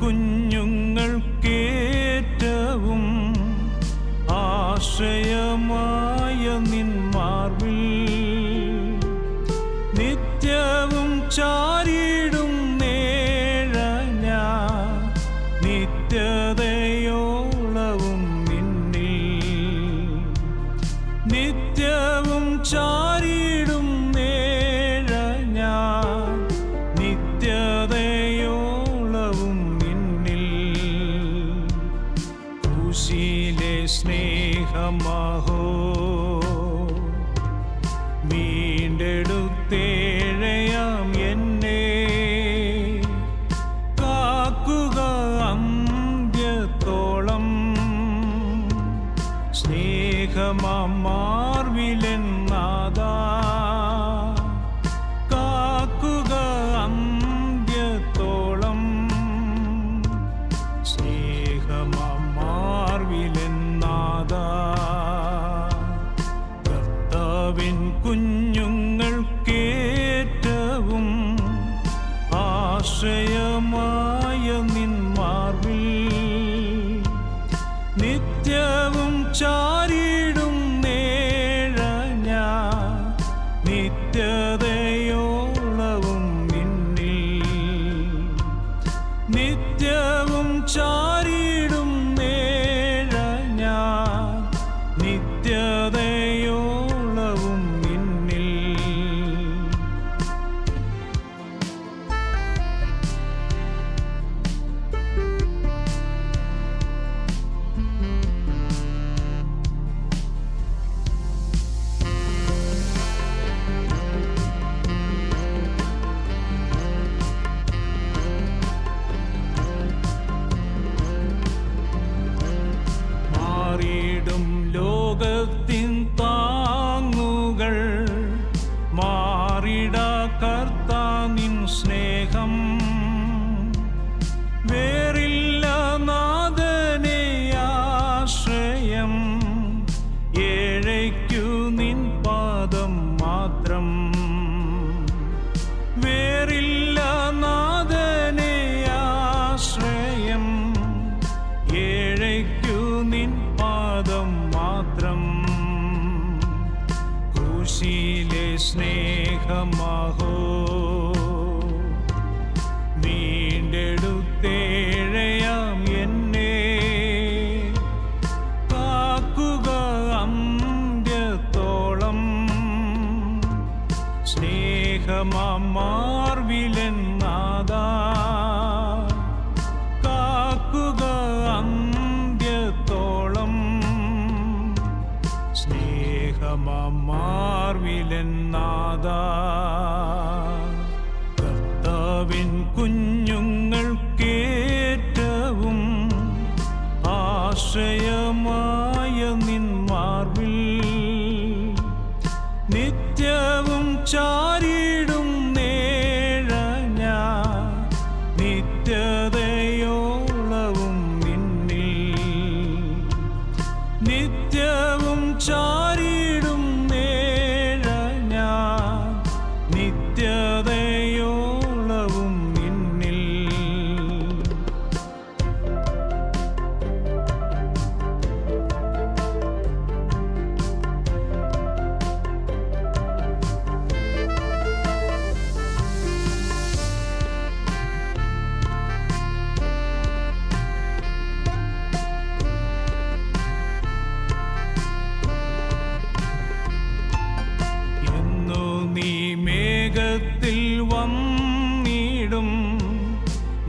കുഞ്ഞുങ്ങൾക്കേറ്റവും ആശ്രയമാ Namaha. നിത്യവും ചാരിടും. പാദം മാത്രം. ക്രൂശിയിലെ സ്നേഹമാഹോ. വീണ്ടെടുത്തേഴയാം എന്നെ. കാക്കുക അന്ത്യത്തോളം. സ്നേഹമാ നിത്യവും ചാരിടും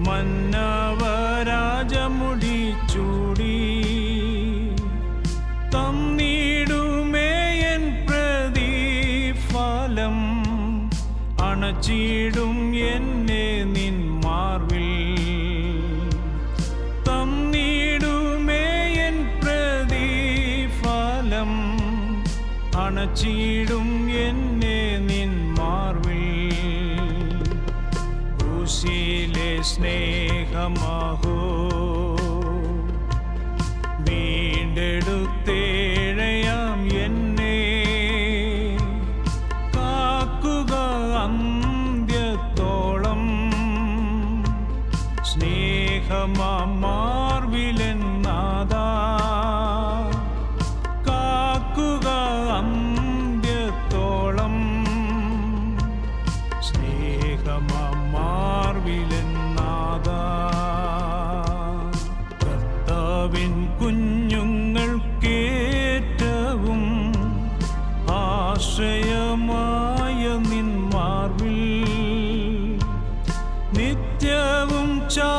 മന്നവരാജമുടി ചൂടി തന്നിടുമേയൻ പ്രതിഫലം അണച്ചിടും എന്നെ നിൻ മാർവിൽ. തന്നിടുമേയൻ പ്രതിഫലം അണച്ചിടും क्षमा हो കർത്താവിൻ ആശ്രയമായ നിന്മാർവിൽ നിത്യവും ചാ